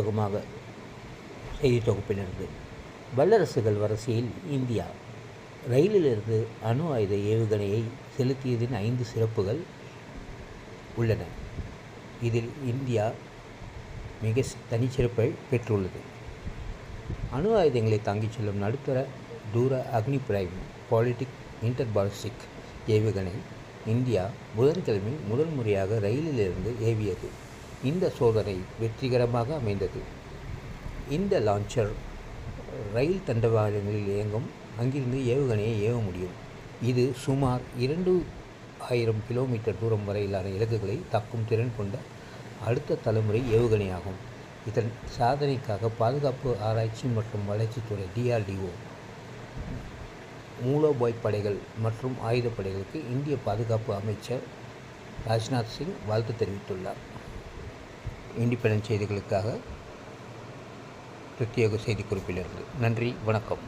தொடக்கமாக செய்தி தொகுப்பிலிருந்து வல்லரசுகள் வரிசையில் இந்தியா. ரயிலிலிருந்து அணு ஆயுத ஏவுகணையை செலுத்தியதின் ஐந்து சிறப்புகள் உள்ளன. இதில் இந்தியா மிக தனிச்சிறப்பை பெற்றுள்ளது. அணு ஆயுதங்களை தாங்கிச் செல்லும் நடுத்தர தூர அக்னி பிரைம் பாலிட்டிக் இன்டர்பாலிஸ்டிக் ஏவுகணை இந்தியா புதன்கிழமை முதல் முறையாக ரயிலிலிருந்து ஏவியது. இந்த சோதனை வெற்றிகரமாக அமைந்தது. இந்த லான்ச்சர் ரயில் தண்டவாளங்களில் இயங்கும் அங்கிருந்து ஏவுகணையை ஏவ முடியும். இது சுமார் இரண்டு ஆயிரம் கிலோமீட்டர் தூரம் வரையிலான இலக்குகளை தாக்கும் திறன் கொண்ட அடுத்த தலைமுறை ஏவுகணையாகும். இதன் சாதனைக்காக பாதுகாப்பு ஆராய்ச்சி மற்றும் வளர்ச்சித்துறை டிஆர்டிஓ மூலோபாய் படைகள் மற்றும் ஆயுதப்படைகளுக்கு இந்திய பாதுகாப்பு அமைச்சர் ராஜ்நாத் சிங் வாழ்த்து தெரிவித்துள்ளார். இண்டிபெண்டன்ட் செய்திகளுக்காக பிரத்யேக செய்திக்குறிப்பிலிருந்து. நன்றி வணக்கம்.